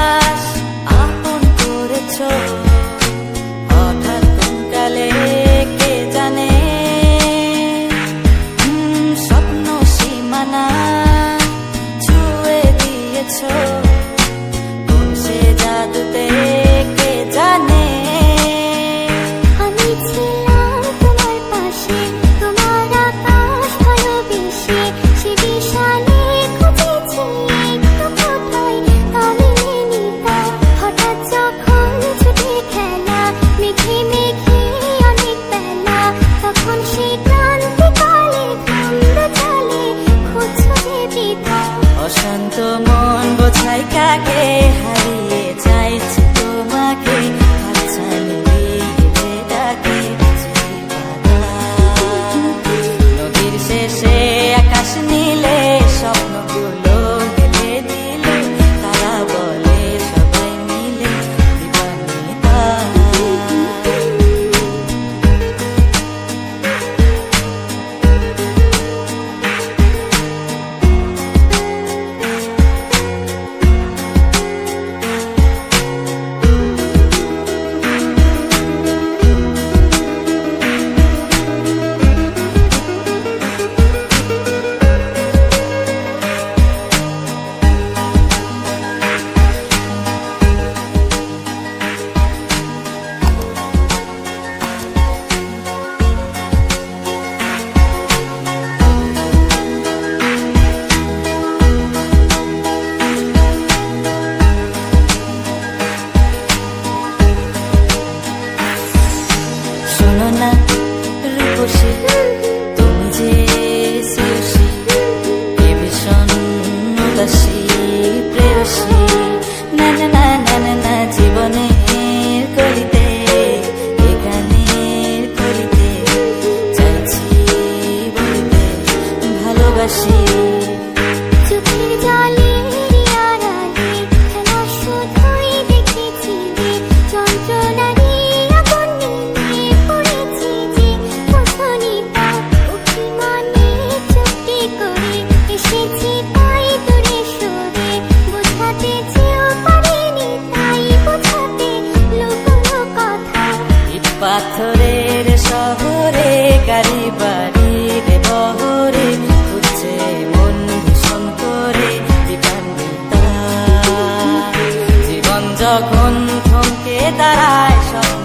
us. তুমি যে শ্রেয়সী কে ভীষণ না না না জীবনের করিতে এখানের করিতে চাইছি ভালোবাসি। show.